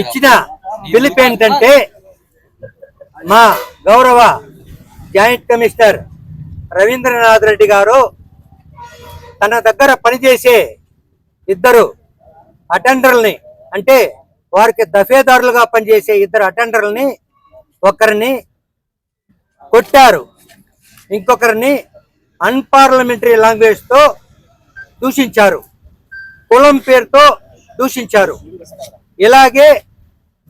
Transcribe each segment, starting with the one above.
ఇచ్చిన పిలుపు ఏంటంటే మా గౌరవ జాయింట్ కమిషనర్ రవీంద్రనాథ్ రెడ్డి గారు తన దగ్గర పనిచేసే ఇద్దరు అటెండర్లని అంటే వారికి దఫేదారులుగా పనిచేసే ఇద్దరు అటెండర్లని ఒకరిని కొట్టారు. ఇంకొకరిని అన్పార్లమెంటరీ లాంగ్వేజ్తో దూషించారు. కులం పేరుతో దూషించారు. ఇలాగే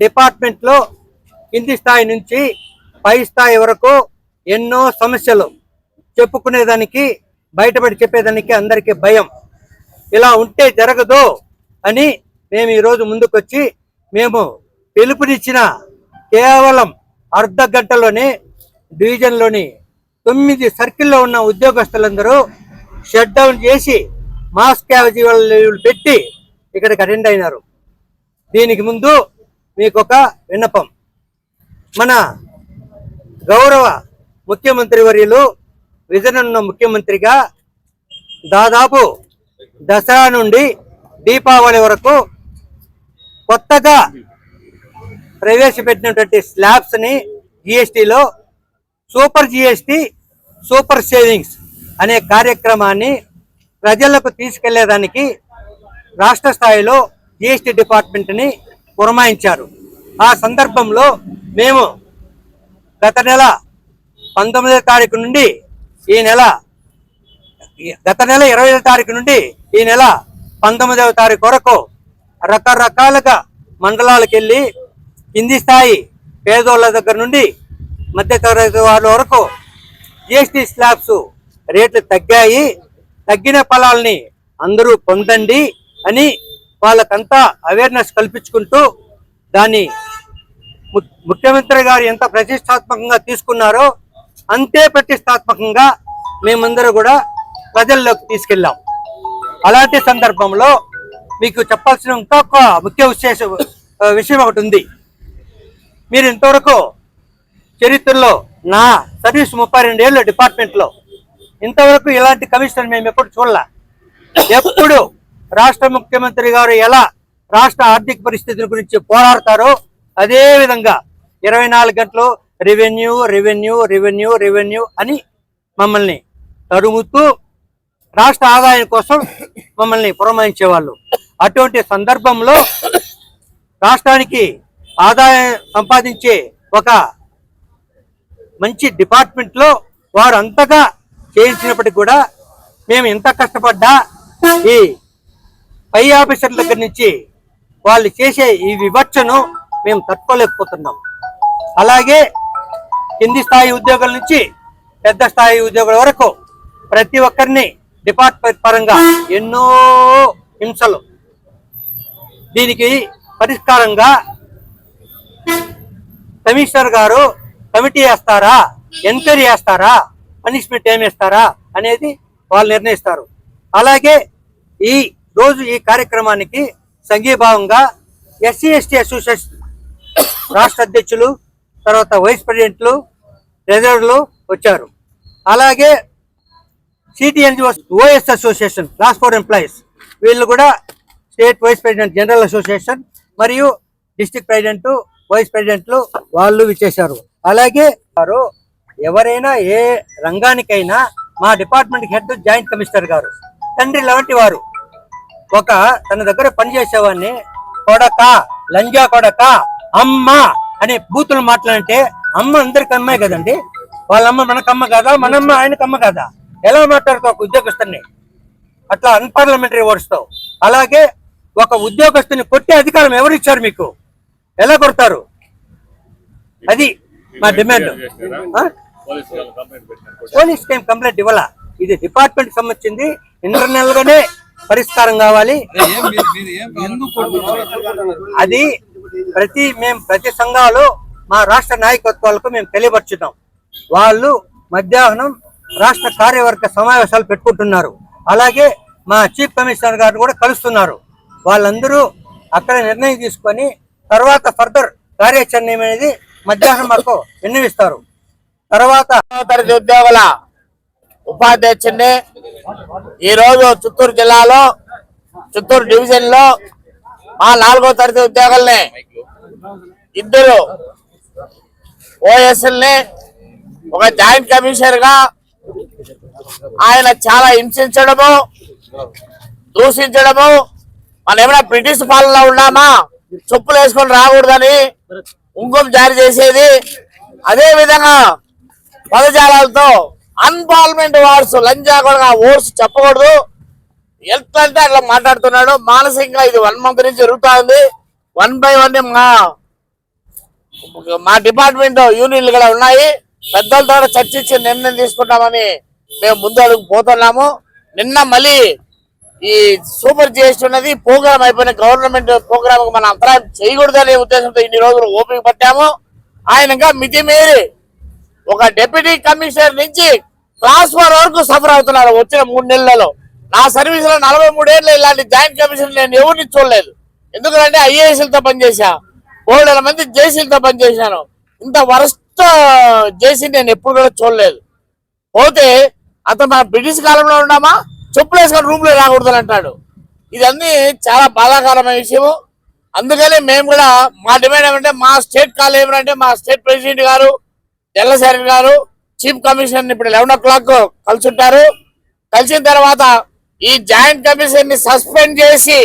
డిపార్ట్మెంట్లో కింది స్థాయి నుంచి పై స్థాయి వరకు ఎన్నో సమస్యలు చెప్పుకునేదానికి బయటపడి చెప్పేదానికి అందరికీ భయం. ఇలా ఉంటే జరగదు అని మేము ఈరోజు ముందుకొచ్చి మేము పిలుపునిచ్చిన కేవలం అర్ధ గంటలోనే డివిజన్లోని తొమ్మిది సర్కిల్లో ఉన్న ఉద్యోగస్తులందరూ షట్ డౌన్ చేసి మాస్ క్యాజువల్ పెట్టి ఇక్కడికి అటెండ్ అయినారు. దీనికి ముందు మీకు ఒక విన్నపం. మన గౌరవ ముఖ్యమంత్రి వర్యులు విజనున్న ముఖ్యమంత్రిగా దాదాపు దసరా నుండి దీపావళి వరకు కొత్తగా ప్రవేశపెట్టినటువంటి స్లాబ్స్ని జిఎస్టీలో సూపర్ జిఎస్టి సూపర్ సేవింగ్స్ అనే కార్యక్రమాన్ని ప్రజలకు తీసుకెళ్ళేదానికి రాష్ట్ర స్థాయిలో జిఎస్టి డిపార్ట్మెంట్ని పురమాయించారు. ఆ సందర్భంలో మేము గత నెల పంతొమ్మిదవ తారీఖు నుండి ఈ నెల గత నెల ఇరవై తారీఖు నుండి ఈ నెల పంతొమ్మిదవ తారీఖు వరకు రకరకాలుగా మండలాలకు వెళ్ళి కింది స్థాయి పేదోళ్ళ దగ్గర నుండి మధ్య తరగతి వాళ్ళ వరకు జిఎస్టీ స్లాబ్స్ రేట్లు తగ్గాయి. తగ్గిన ఫలాల్ని అందరూ పొందండి అని వాళ్ళకంతా అవేర్నెస్ కల్పించుకుంటూ దాన్ని ముఖ్యమంత్రి గారు ఎంత ప్రతిష్టాత్మకంగా తీసుకున్నారో అంతే ప్రతిష్టాత్మకంగా మేమందరూ కూడా ప్రజల్లోకి తీసుకెళ్ళాం. అలాంటి సందర్భంలో మీకు చెప్పాల్సిన ఇంకొక ముఖ్య విశేష విషయం ఒకటి ఉంది. మీరు ఇంతవరకు చరిత్రలో నా సర్వీస్ ముప్పై రెండు ఏళ్ళు డిపార్ట్మెంట్లో ఇంతవరకు ఇలాంటి కమిషన్ మేము ఎప్పుడు చూడలే. ఎప్పుడు రాష్ట్ర ముఖ్యమంత్రి గారు ఎలా రాష్ట్ర ఆర్థిక పరిస్థితుల గురించి పోరాడతారో అదేవిధంగా ఇరవై నాలుగు గంటలు రెవెన్యూ రెవెన్యూ రెవెన్యూ రెవెన్యూ అని మమ్మల్ని తరుముతూ రాష్ట్ర ఆదాయం కోసం మమ్మల్ని పురమాయించేవాళ్ళు. అటువంటి సందర్భంలో రాష్ట్రానికి ఆదాయం సంపాదించే ఒక మంచి డిపార్ట్మెంట్లో వారు అంతగా చేయించినప్పటికీ కూడా మేము ఎంత కష్టపడ్డా ఈ పై ఆఫీసర్ల దగ్గర నుంచి వాళ్ళు చేసే ఈ వివక్షను మేము తట్టుకోలేకపోతున్నాం. అలాగే కింది స్థాయి ఉద్యోగుల నుంచి పెద్ద స్థాయి ఉద్యోగుల వరకు ప్రతి ఒక్కరిని డిపార్ట్మెంట్ పరంగా ఎన్నో హింసలు దీనికి పరిష్కారంగా కమిషనర్ గారు కమిటీ వేస్తారా ఎంక్వైరీ చేస్తారా పనిష్మెంట్ ఏమేస్తారా అనేది వాళ్ళు నిర్ణయిస్తారు. అలాగే ఈ రోజు ఈ కార్యక్రమానికి సంఘీభావంగా ఎస్సీ ఎస్టీ అసోసియేషన్ రాష్ట్ర అధ్యక్షులు తర్వాత వైస్ ప్రెసిడెంట్లు ట్రెజరర్లు వచ్చారు. అలాగే CT NGOs association class four employees వీళ్ళు కూడా state vice president general association మరియు డిస్ట్రిక్ట్ ప్రెసిడెంట్ వైస్ ప్రెసిడెంట్లు వాళ్ళు విచ్చేశారు. అలాగే వారు ఎవరైనా ఏ రంగానికైనా మా డిపార్ట్మెంట్ హెడ్ జాయింట్ కమిషనర్ గారు తండ్రి లాంటి వారు ఒక తన దగ్గర పనిచేసేవాడిని కొడక లంజా కొడక అమ్మ అనే బూతులు మాట్లాడంటే అమ్మ అందరికి అమ్మాయి కదండి. వాళ్ళ అమ్మ మనకమ్మ కదా? మనమ్మ ఆయనకమ్మ కదా? ఎలా మాట్లాడతావు ఒక ఉద్యోగస్తుని? అట్లా అన్పార్లమెంటరీ వర్డ్స్తో. అలాగే ఒక ఉద్యోగస్తుని కొట్టే అధికారం ఎవరు ఇచ్చారు మీకు? ఎలా కొడతారు? అది మా డిమాండ్? పోలీస్ కంప్లైంట్ ఇవ్వాల? ఇది డిపార్ట్మెంట్ సంబంధించింది. ఇంటర్నల్ గానే పరిష్కారం కావాలి. అది ప్రతి మేము ప్రతి సంఘాలు మా రాష్ట్ర నాయకత్వాలకు మేము తెలియపరుచున్నాం వాళ్ళు మధ్యాహ్నం రాష్ట్ర కార్యవర్గ సమావేశాలు పెట్టుకుంటున్నారు. అలాగే మా చీఫ్ కమిషనర్ గారు కూడా కలుస్తున్నారు. వాళ్ళందరూ అక్కడ నిర్ణయం తీసుకొని తర్వాత ఫర్దర్ కార్యాచరణ అనేది మధ్యాహ్నం మాకు విన్నవిస్తారు. తర్వాత ఉపాధ్యక్షుడిని ఈరోజు చిత్తూరు జిల్లాలో చిత్తూరు డివిజన్లో మా నాలుగో తరగతి ఉద్యోగుల్ని ఇద్దరు ఓఎస్ఎల్ని ఒక జాయింట్ కమిషనర్గా ఆయన చాలా హింసించడము దూషించడము మనం ఏమైనా బ్రిటిష్ పాలనలో ఉన్నామా? చెప్పులు వేసుకొని రాకూడదని ఉంగం జారీ చేసేది. అదే విధంగా పదజాలాలతో అన్పార్లమెంట్ వార్డ్స్ లంజా కూడా ఓట్స్ చెప్పకూడదు. ఎంత అంటే అట్లా మాట్లాడుతున్నాడు. మానసికంగా ఇది వన్ మంత్ నుంచి జరుగుతా ఉంది వన్ బై వన్ మా మా డిపార్ట్మెంట్ యూనియన్లు కూడా ఉన్నాయి. పెద్దలతో కూడా చర్చించి నిర్ణయం తీసుకుంటామని మేము ముందు అడుగు పోతున్నాము. నిన్న మళ్ళీ ఈ సూపర్ జిఎస్టీ ఉన్నది ప్రోగ్రామ్ అయిపోయిన గవర్నమెంట్ ప్రోగ్రామ్ మనం అంతరాయం చేయకూడదనే ఉద్దేశంతో ఇన్ని రోజులు ఓపిక పట్టాము. ఆయన ఇంకా మితిమీరి ఒక డెప్యూటీ కమిషనర్ నుంచి ట్రాన్స్ఫర్ వరకు సఫర్ అవుతున్నారు వచ్చిన మూడు నెలలలో. నా సర్వీస్లో నలభై మూడేళ్ళు ఇలాంటి జాయింట్ కమిషన్ నేను ఎవరిని చూడలేదు. ఎందుకంటే ఐఏఎస్లతో పనిచేసా కోడల మంది జేసీలతో పనిచేశాను. ఇంత వరస్ట్ జేసీ నేను ఎప్పుడు కూడా చూడలేదు. పోతే అతను మన బ్రిటిష్ కాలంలో ఉన్నామా? చెప్పులు వేసుకొని రూమ్లో రాకూడదు అంటాడు. ఇదన్నీ చాలా బాధాకరమైన విషయము. అందుకనే మేము కూడా మా డిమాండ్ ఏమంటే మా స్టేట్ కాల్ ఏమంటే మా స్టేట్ ప్రెసిడెంట్ గారు తెల్లసారి గారు చీఫ్ కమిషనర్ ఇప్పుడు లెవెన్ ఓ క్లాక్ కలుసుంటారు. కలిసిన తర్వాత ఈ జాయింట్ కమిషన్ని సస్పెండ్ చేసి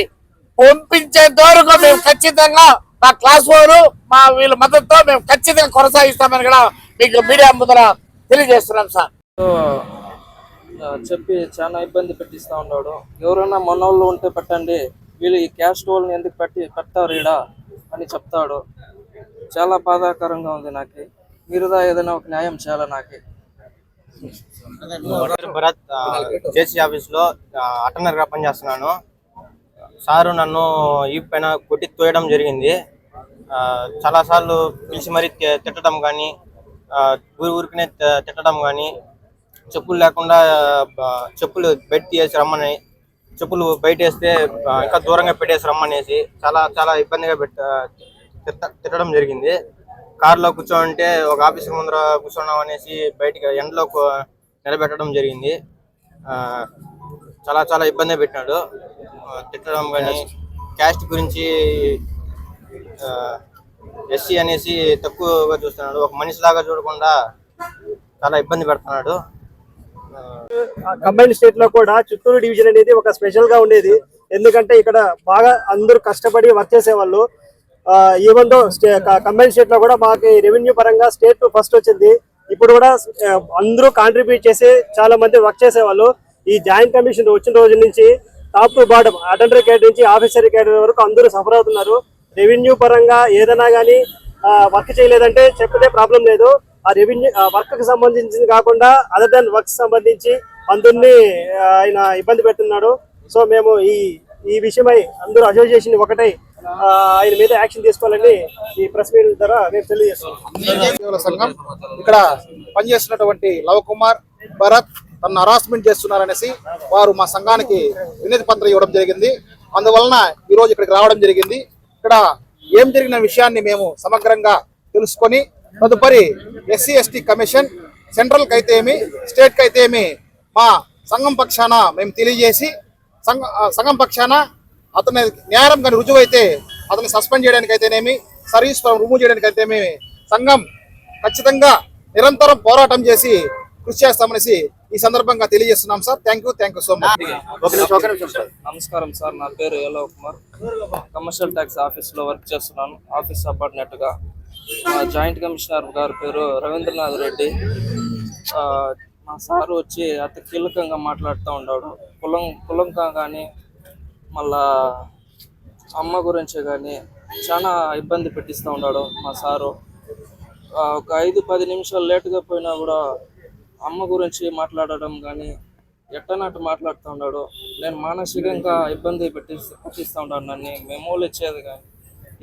పంపించేంత వరకు మేము ఖచ్చితంగా మా క్లాస్ ఫోర్ మా వీళ్ళ మద్దతుతో మేము ఖచ్చితంగా కొనసాగిస్తామని కూడా మీకు మీడియా ముందర తెలియజేస్తున్నాం సార్. చెప్పి చాలా ఇబ్బంది పెట్టిస్తా ఉన్నాడు. ఎవరైనా మనోళ్ళు ఉంటే పెట్టండి. వీళ్ళు ఈ క్యాస్ట్ వాళ్ళని ఎందుకు పెట్టి పెట్టారు ఈడ అని చెప్తాడు. చాలా బాధాకరంగా ఉంది నాకు. మీరుదా ఏదైనా ఒక న్యాయం చేయాలి నాకు? భరత్ జేసీ ఆఫీస్లో పనిచేస్తున్నాను. సారు నన్ను ఈ పైన కొట్టి తోయడం జరిగింది. ఆ, చాలా సార్లు పిలిచి మరీ తిట్టడం కానీ ఊరి ఊరికినే తిట్టడం కానీ చెప్పులు లేకుండా చెప్పులు బయట తీసి రమ్మని చెప్పులు బయట వేస్తే ఇంకా దూరంగా పెట్టేసి రమ్మనేసి చాలా చాలా ఇబ్బందిగా పెట్ట తిట్ట- తిట్టడం జరిగింది. కారులో కూర్చోంటే ఒక ఆఫీసర్ ముందర కూర్చున్నాం అనేసి బయటికి ఎండలో నిలబెట్టడం జరిగింది. ఆ, చాలా చాలా ఇబ్బంది పెట్టినాడు. తిట్టడం కానీ క్యాస్ట్ గురించి ఎస్సీ అనేసి తక్కువగా చూస్తున్నాడు. ఒక మనిషిలాగా చూడకుండా చాలా ఇబ్బంది పెడుతున్నాడు. కంబైన్ స్టేట్లో కూడా చిత్తూరు డివిజన్ అనేది ఒక స్పెషల్గా ఉండేది. ఎందుకంటే ఇక్కడ బాగా అందరూ కష్టపడి వర్క్ చేసేవాళ్ళు. ఈవెన్ దో కంబైన్ స్టేట్లో కూడా మాకు రెవెన్యూ పరంగా స్టేట్ ఫస్ట్ వచ్చింది. ఇప్పుడు కూడా అందరూ కాంట్రిబ్యూట్ చేసి చాలా మంది వర్క్ చేసేవాళ్ళు. ఈ జాయింట్ కమిషన్ వచ్చిన రోజు నుంచి top to bottom attender cadre నుంచి ఆఫీసర్ కేడర్ వరకు అందరూ సఫర్ అవుతున్నారు. రెవెన్యూ పరంగా ఏదైనా కానీ వర్క్ చేయలేదంటే చెప్పితే ప్రాబ్లం లేదు. ఆ రెవెన్యూ వర్క్కి సంబంధించింది కాకుండా అదర్ దాన్ వర్క్ సంబంధించి అందరినీ ఆయన ఇబ్బంది పెడుతున్నాడు. సో మేము ఈ ఈ విషయమై అందరూ అసోసియేషన్ ఒకటై ఆయన మీద యాక్షన్ తీసుకోవాలని ఈ ప్రెస్ మీట్ ద్వారా మేము తెలియజేస్తున్నాం. సంఘం ఇక్కడ పనిచేస్తున్నటువంటి లవ్ కుమార్ భరత్ తన హరాస్మెంట్ చేస్తున్నారనేసి వారు మా సంఘానికి వినతి పత్రం ఇవ్వడం జరిగింది. అందువలన ఈరోజు ఇక్కడికి రావడం జరిగింది. ఇక్కడ ఏం జరిగిన విషయాన్ని మేము సమగ్రంగా తెలుసుకొని తదుపరి ఎస్సీ ఎస్టీ కమిషన్ సెంట్రల్కి అయితేమి అయితే ఏమి అయితే ఏమి మా సంఘం పక్షాన మేము తెలియజేసి సంఘం సంఘం పక్షాన అతని నేరం కానీ రుజువు అయితే అతన్ని సస్పెండ్ చేయడానికి అయితేనేమి సర్వీస్ రిమూవ్ చేయడానికి అయితేనేమి సంఘం ఖచ్చితంగా నిరంతరం పోరాటం చేసి కృషి చేస్తామనేసి ఈ సందర్భంగా తెలియజేస్తున్నాం sir. Thank you thank you so much నమస్కారం సార్ నా పేరు యలవ్ కుమార్. కమర్షియల్ ట్యాక్స్ ఆఫీస్లో వర్క్ చేస్తున్నాను. ఆఫీస్ సబార్డినేట్గా మా జాయింట్ కమిషనర్ గారి పేరు రవీంద్రనాథ్ రెడ్డి. ఆ, మా సారు వచ్చి అతి కీలకంగా మాట్లాడుతూ ఉన్నాడు కులం కులంకా కానీ మళ్ళా అమ్మ గురించి కానీ చాలా ఇబ్బంది పెట్టిస్తూ ఉన్నాడు మా సారు. ఒక ఐదు పది నిమిషాలు లేటుగా పోయినా కూడా అమ్మ గురించి మాట్లాడడం కానీ ఎట్టనాటు మాట్లాడుతూ ఉన్నాడు. నేను మానసికంగా ఇబ్బంది పెట్టి పెట్టిస్తూ ఉన్నాడు నన్ను. మెమోలు ఇచ్చేది కానీ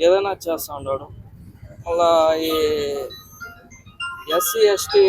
ఏదైనా చేస్తూ ఉన్నాడు. మళ్ళా ఈ ఎస్సీ ఎస్టీ